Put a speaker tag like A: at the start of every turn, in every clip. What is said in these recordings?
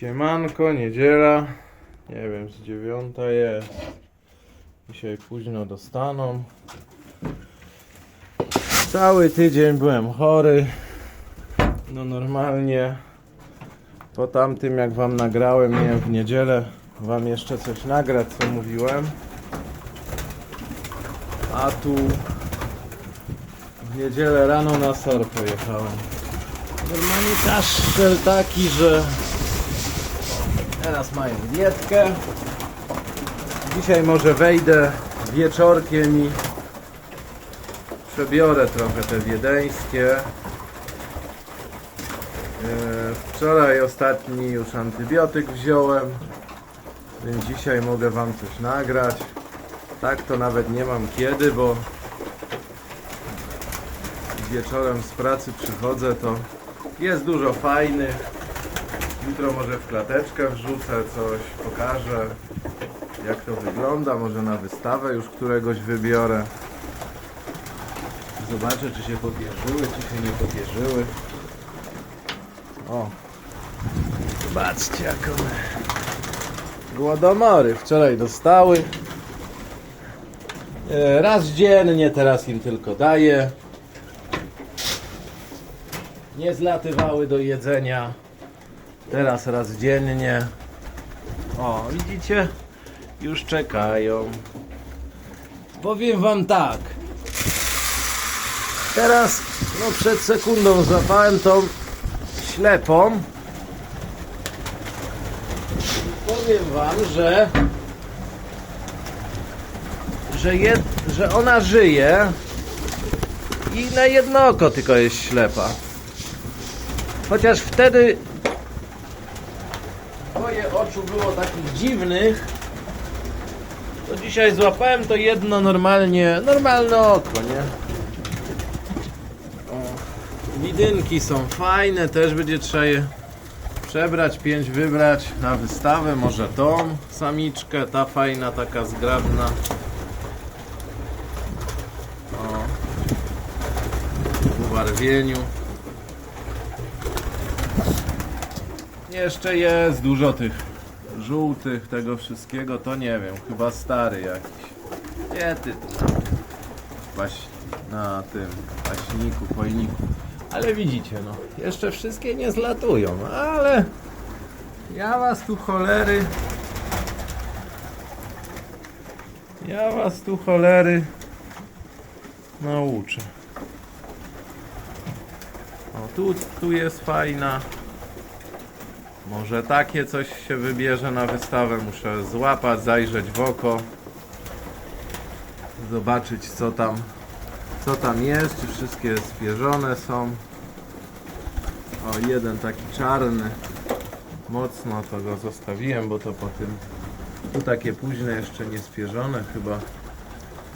A: Siemanko, niedziela. Nie wiem, z dziewiąta jest. Dzisiaj późno dostaną. Cały tydzień byłem chory. No normalnie. Po tamtym jak wam nagrałem, miałem w niedzielę wam jeszcze coś nagrać, co mówiłem. A tu w niedzielę rano na SOR pojechałem. Normalnie kaszel taki, że teraz mają dietkę. Dzisiaj może wejdę wieczorkiem i przebiorę trochę te wiedeńskie. E, Wczoraj ostatni już antybiotyk wziąłem, więc dzisiaj mogę wam coś nagrać. Tak to nawet nie mam kiedy, bo wieczorem z pracy przychodzę, to jest dużo fajnych. Jutro może w klateczkę wrzucę coś, pokażę jak to wygląda. Może na wystawę już któregoś wybiorę. Zobaczę czy się popierzyły, czy się nie popierzyły. O! Zobaczcie jak one głodomory wczoraj dostały. E, Raz dziennie teraz im tylko daję. Nie zlatywały do jedzenia. Teraz raz dziennie. O, widzicie? Już czekają. Powiem wam tak. Teraz, no przed sekundą złapałem tą ślepą. Powiem wam, że że, jed, że ona żyje i na jedno oko tylko jest ślepa. Chociaż wtedy moje oczu było takich dziwnych, to dzisiaj złapałem to jedno normalnie, normalne oko, nie? O, widynki są fajne, też będzie trzeba je przebrać, pięć wybrać na wystawę, może tą samiczkę, ta fajna, taka zgrabna. O, w ubarwieniu. Jeszcze jest dużo tych żółtych, tego wszystkiego, to nie wiem, chyba stary jakiś. Nie ty tu paś, na tym paśniku, pojniku. Ale widzicie, no, jeszcze wszystkie nie zlatują, ale ja was tu cholery, ja was tu cholery nauczę. O, tu, tu jest fajna. Może takie coś się wybierze na wystawę. Muszę złapać, zajrzeć w oko. Zobaczyć co tam co tam jest, czy wszystkie spierzone są. O, jeden taki czarny. Mocno to go zostawiłem, bo to po tym tu takie późne jeszcze nie spierzone chyba.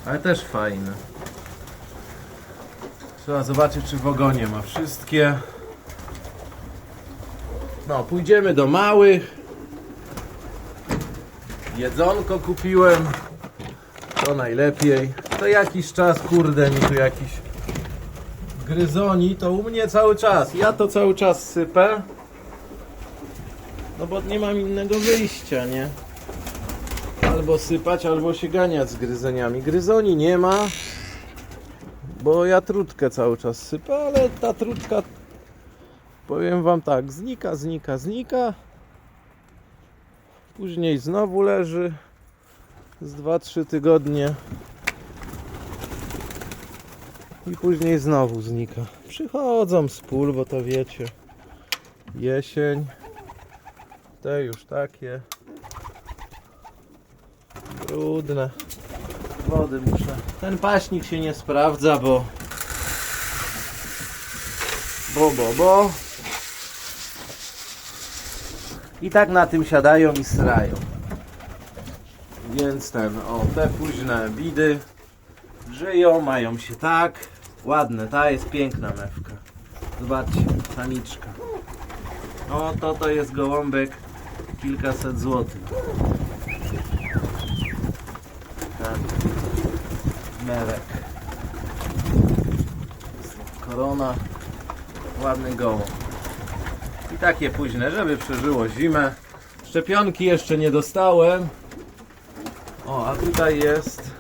A: Ale też fajne. Trzeba zobaczyć czy w ogonie ma wszystkie. No, pójdziemy do małych. Jedzonko kupiłem. To najlepiej. To jakiś czas, kurde, mi tu jakiś gryzoni, to u mnie cały czas. Ja to cały czas sypę. No bo nie mam innego wyjścia, nie? Albo sypać, albo się ganiać z gryzeniami. Gryzoni nie ma, bo ja trutkę cały czas sypę, ale ta trutka Powiem wam tak, znika, znika, znika. Później znowu leży z 2-3 tygodnie. I później znowu znika. Przychodzą z pól, bo to wiecie. Jesień. Te już takie. Brudne. Wody muszę. Ten paśnik się nie sprawdza, bo bo, bo, bo. I tak na tym siadają i srają. Więc ten, o, te późne bidy żyją, mają się tak. Ładne, ta jest piękna mewka. Zobaczcie, samiczka. O, to to jest gołąbek kilkaset złotych. Ten mewek. Korona ładny gołąb. I Takie późne, żeby przeżyło zimę. Szczepionki jeszcze nie dostałem. O, a tutaj jest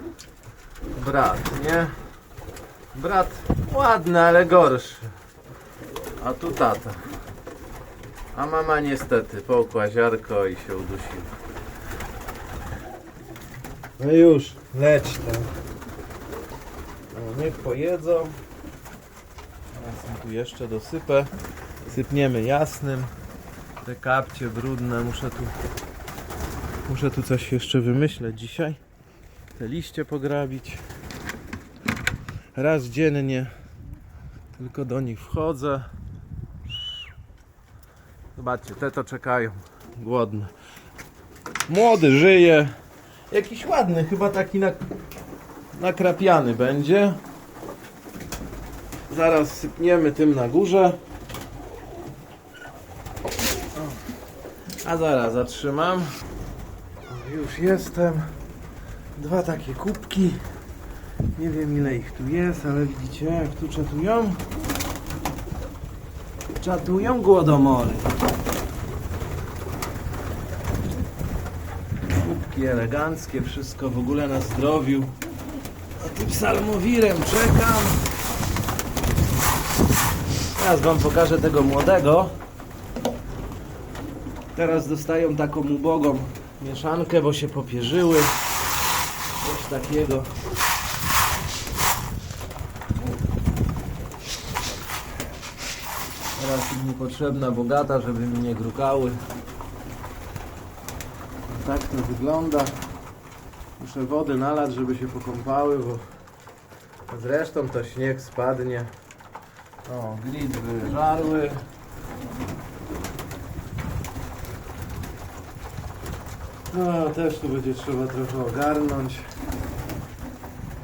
A: brat, nie? Brat ładny, ale gorszy. A tu tata. A mama niestety połkła ziarko i się udusiła. No już, leć tam. No, niech pojedzą. Im tu jeszcze dosypę. Sypniemy jasnym. Te kapcie brudne, muszę tu muszę tu coś jeszcze wymyśleć dzisiaj. Te liście pograbić. Raz dziennie tylko do nich wchodzę. Zobaczcie, te to czekają. Głodne. Młody żyje. Jakiś ładny, chyba taki nak nakrapiany będzie. Zaraz sypniemy tym na górze. A zaraz zatrzymam. Już jestem. Dwa takie kubki. Nie wiem ile ich tu jest, ale widzicie jak tu czatują? Czatują głodomory. Kubki eleganckie, wszystko w ogóle na zdrowiu. A tym salmowirem czekam. Teraz wam pokażę tego młodego. Teraz dostają taką ubogą mieszankę, bo się popierzyły. Coś takiego. Teraz im niepotrzebna bogata, żeby mi nie grukały. Tak to wygląda. Muszę wody nalać, żeby się pokąpały, bo zresztą to śnieg spadnie. O, glitwy żarły. No, też tu będzie trzeba trochę ogarnąć.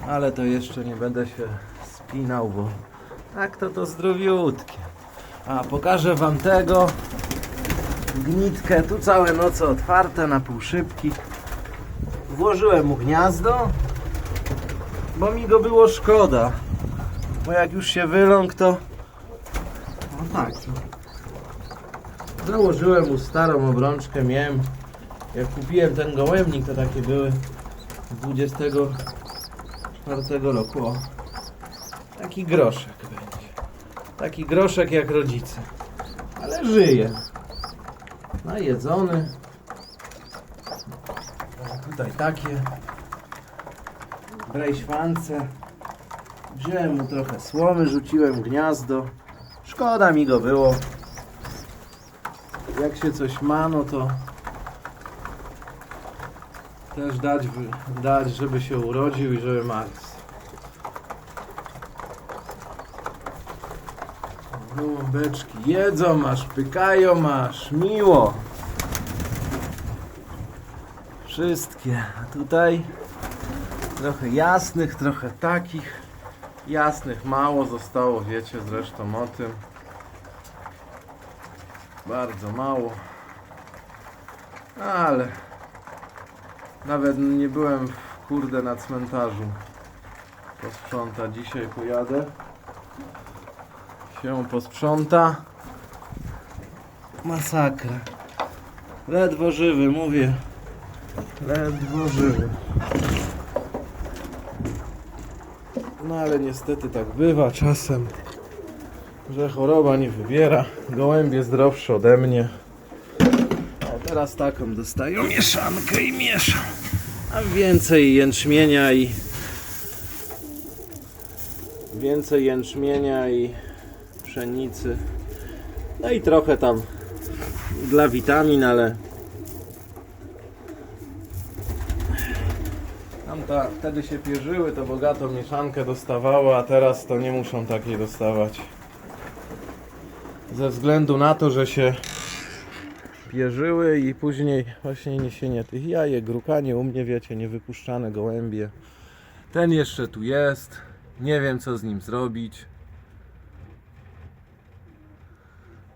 A: Ale to jeszcze nie będę się spinał, bo tak to to zdrowiutkie. A pokażę wam tego gnitkę. Tu całe noce otwarte na pół szybki. Włożyłem mu gniazdo, bo mi go było szkoda. Bo jak już się wyląkł, to. No tak. Założyłem mu starą obrączkę, miałem. Jak kupiłem ten gołębnik, to takie były 24 roku. O. Taki groszek będzie. Taki groszek jak rodzice. Ale żyje. Najedzony. O, tutaj takie. Brejśwance. Wziąłem mu trochę słomy, rzuciłem w gniazdo. Szkoda mi go było. Jak się coś ma, no to też dać, dać żeby się urodził i żeby marzł. Gołąbeczki jedzą, aż pykają, aż miło. Wszystkie. A tutaj trochę jasnych, trochę takich. Jasnych mało zostało, wiecie zresztą o tym. Bardzo mało. Ale nawet nie byłem w kurde na cmentarzu. Posprząta dzisiaj pojadę. Się posprząta. Masakra. Ledwo żywy, mówię. Ledwo żywy. No ale niestety tak bywa czasem, że choroba nie wybiera. Gołębie zdrowsze ode mnie. O, teraz taką dostają mieszankę i mieszam. A więcej jęczmienia i więcej jęczmienia i pszenicy. No i trochę tam dla witamin, ale Tamta, wtedy się pierzyły, to bogato mieszankę dostawały, a teraz to nie muszą takiej dostawać. Ze względu na to, że się pierzyły i później właśnie niesienie tych jajek, grukanie u mnie wiecie, niewypuszczane gołębie. Ten jeszcze tu jest. Nie wiem co z nim zrobić.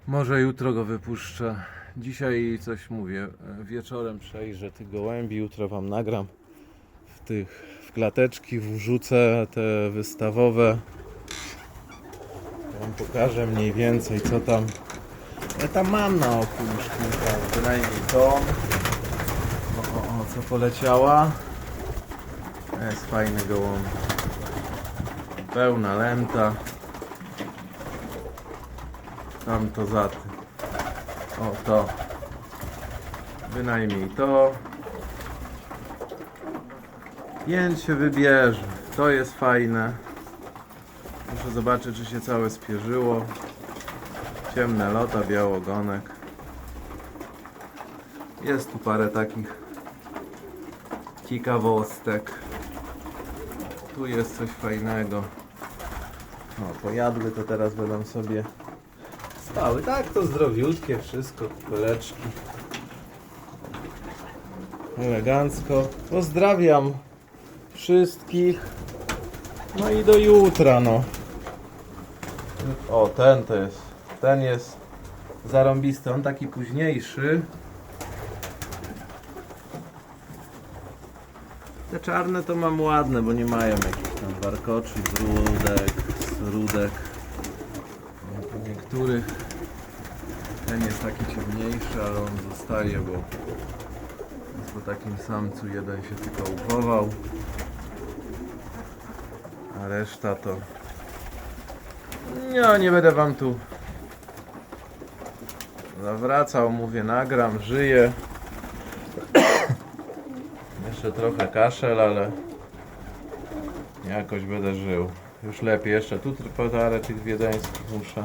A: Może jutro go wypuszczę. Dzisiaj coś mówię. Wieczorem przejrzę tych gołębi, jutro wam nagram w tych w klateczki wrzucę te wystawowe. Pokażę mniej więcej co tam Ja tam mam na oku już kilka, bynajmniej tą. O, o, o, co poleciała? Jest fajny gołąb. Pełna lenta. Tam to za tym. O, to. Bynajmniej to. Się wybierze. To jest fajne. Muszę zobaczyć, czy się całe spierzyło. Ciemne lota, białogonek. Jest tu parę takich ciekawostek. Tu jest coś fajnego. O, pojadły to teraz będą sobie stały. Tak, to zdrowiutkie wszystko, kuleczki. Elegancko. Pozdrawiam wszystkich. No i do jutra, no. O, ten to jest. Ten jest zarąbisty. On taki późniejszy. Te czarne to mam ładne, bo nie mają jakichś tam warkoczy, brudek, rudek. Po niektórych ten jest taki ciemniejszy, ale on zostaje, bo jest po takim samcu jeden się tylko uchował. A reszta to... No, nie będę wam tu zawracał, mówię, nagram, żyję. Jeszcze trochę kaszel, ale jakoś będę żył. Już lepiej, jeszcze tu parę tych wiedeńskich muszę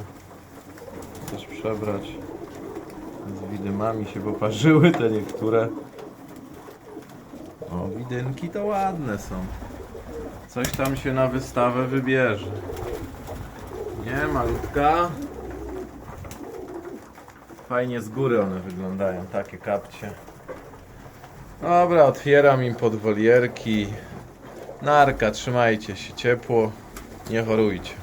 A: też przebrać. Z widymami się poparzyły te niektóre. O, widynki to ładne są. Coś tam się na wystawę wybierze. Nie, malutka. Fajnie z góry one wyglądają, takie kapcie. Dobra, otwieram im podwolierki. Narka, trzymajcie się ciepło. Nie chorujcie.